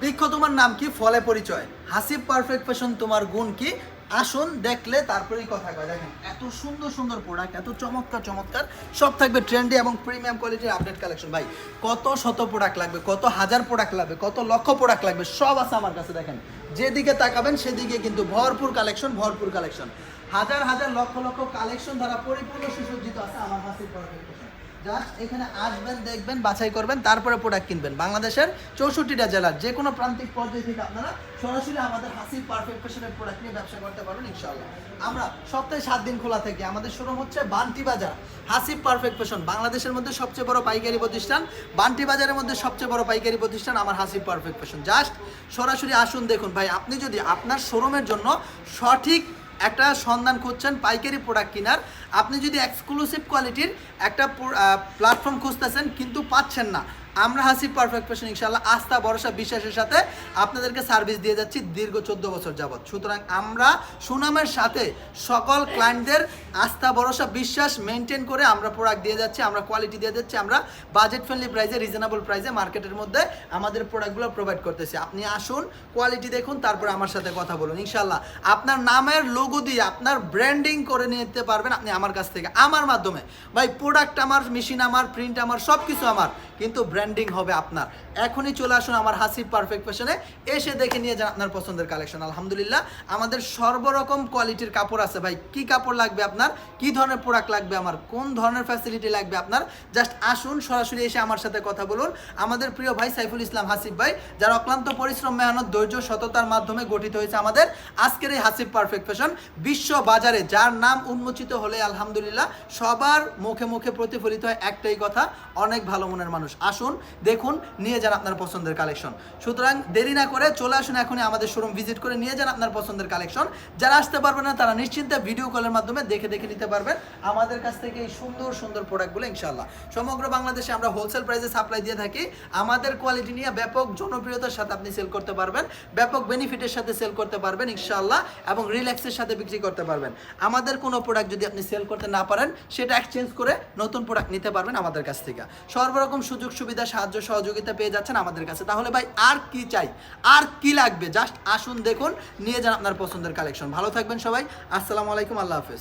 বৃক্ষ তোমার নাম কি? ফলে পরিচয়। হাসিব পারফেক্ট ফ্যাশন তোমার গুণ কি? আসুন, দেখলে তারপরেই কথা কয়। দেখেন, এত সুন্দর সুন্দর প্রোডাক্ট এত চমৎকার চমৎকার। সব থাকবে ট্রেন্ডি এবং প্রিমিয়াম কোয়ালিটির আপডেট কালেকশন ভাই, কত শত প্রোডাক্ট লাগবে, কত হাজার প্রোডাক্ট লাগবে, কত লক্ষ প্রোডাক্ট লাগবে, সব আছে আমার কাছে, দেখেন। যেদিকে তাকাবেন, সেদিকে কিন্তু ভরপুর কালেকশন ভরপুর কালেকশন হাজার হাজার লক্ষ লক্ষ কালেকশন দ্বারা পরিপূর্ণ সুসজ্জিত আছে আমার হাসিব পারফেক্ট জাস্ট এখানে আসবেন, দেখবেন, বাছাই করবেন, তারপরে প্রোডাক্ট কিনবেন। বাংলাদেশের চৌষট্টিটা জেলার যে কোনো প্রান্তিক পর্যায়ে থেকে আপনারা সরাসরি আমাদের হাসির পারফেক্ট ফ্যাশনের প্রোডাক্ট নিয়ে ব্যবসা করতে পারবেন ইনশাল্লাহ আমরা সপ্তাহে সাত দিন খোলা থেকে, আমাদের শোরুম হচ্ছে বান্টি বাজার, হাসিব পারফেক্ট ফ্যাশন, বাংলাদেশের মধ্যে সবচেয়ে বড় পাইকারি প্রতিষ্ঠান, বান্টি বাজারের মধ্যে সবচেয়ে বড় পাইকারি প্রতিষ্ঠান আমার হাসিব পারফেক্ট ফ্যাশন। জাস্ট সরাসরি আসুন, দেখুন, ভাই, আপনি যদি আপনার শোরুমের জন্য সঠিক একটা সন্ধান খুঁজছেন, পাইকারি প্রোডাক্ট কেনার। আপনি যদি এক্সক্লুসিভ কোয়ালিটির একটা প্ল্যাটফর্ম খুঁজতেছেন, কিন্তু পাচ্ছেন না। আমরা হাসি পারফেক্ট ফ্যাশন ইনশাল্লাহ আস্থা, ভরসা, বিশ্বাসের সাথে আপনাদেরকে সার্ভিস দিয়ে যাচ্ছি দীর্ঘ চোদ্দ বছর যাবৎ। সুতরাং আমরা সুনামের সাথে সকল ক্লায়েন্টদের আস্থা, ভরসা, বিশ্বাস মেনটেন করে আমরা প্রোডাক্ট দিয়ে যাচ্ছি, আমরা কোয়ালিটি দিয়ে যাচ্ছি, আমরা বাজেট ফ্রেন্ডলি প্রাইসে রিজনেবল প্রাইসে মার্কেটের মধ্যে আমাদের প্রোডাক্টগুলো প্রোভাইড করতেছি। আপনি আসুন কোয়ালিটি দেখুন, তারপরে আমার সাথে কথা বলুন। ইনশাল্লাহ আপনার নামের লোগো দিয়ে আপনার ব্র্যান্ডিং করে নিতে পারবেন আপনি আমার কাছ থেকে। আমার মাধ্যমে। ভাই প্রোডাক্ট আমার মেশিন আমার প্রিন্ট আমার সব কিছু আমার। কিন্তু ব্র্যান্ডিং হবে আপনার। এখনই চলে আসুন আমার হাসিব পারফেক্ট ফ্যাশনে এসে দেখে নিয়ে যান আপনার পছন্দের কালেকশন আলহামদুলিল্লাহ। আমাদের সর্বরকম কোয়ালিটির কাপড় আছে ভাই। কি কাপড় লাগবে আপনার? কি ধরনের প্রোডাক্ট লাগবে আমার? কোন ধরনের ফ্যাসিলিটি লাগবে আপনার? জাস্ট আসুন, সরাসরি এসে আমার সাথে কথা বলুন। আমাদের প্রিয় ভাই সাইফুল ইসলাম হাসিফ ভাই, যার অক্লান্ত পরিশ্রম, মেহনত, ধৈর্য, সততার মাধ্যমে গঠিত হয়েছে আমাদের আজকের এই হাসিব পারফেক্ট ফ্যাশন বিশ্ব বাজারে। যার নাম উন্মোচিত হলে, আলহামদুলিল্লাহ, সবার মুখে মুখে প্রতিফলিত হয় একটাই কথা, অনেক ভালো মনের মানুষ। আসুন দেখুন, নিয়ে যান আপনার পছন্দের কালেকশন সুতরাং দেরি না করে চলে আসুন এখনই আমাদের শোরুম ভিজিট করে নিয়ে যান আপনার পছন্দের কালেকশন যারা আসতে পারবেন না, তারা নিশ্চিন্তে ভিডিও কলের মাধ্যমে দেখে দেখে নিতে পারবেন আমাদের কাছ থেকে এই সুন্দর সুন্দর প্রোডাক্টগুলো ইনশাল্লাহ সমগ্র বাংলাদেশে আমরা হোলসেল প্রাইসে সাপ্লাই দিয়ে থাকি। আমাদের কোয়ালিটি নিয়ে ব্যাপক জনপ্রিয়তার সাথে আপনি সেল করতে পারবেন, ব্যাপক বেনিফিটের সাথে সেল করতে পারবেন ইনশাল্লাহ এবং রিল্যাক্সের সাথে বিক্রি করতে পারবেন। আমাদের কোনো প্রোডাক্ট যদি আপনি সেল করতে না পারেন, সেটা এক্সচেঞ্জ করে নতুন প্রোডাক্ট নিতে পারবেন আমাদের কাছ থেকে। সর্বরকম সুযোগ সুবিধা সাহায্য, সহযোগিতা পেয়ে যাচ্ছেন আমাদের কাছে। তাহলে ভাই, আর কি চাই? আর কি লাগবে? জাস্ট আসুন দেখুন, নিয়ে যান আপনার পছন্দের কালেকশন ভালো থাকবেন সবাই। আসসালামু আলাইকুম, আল্লাহ হাফেজ।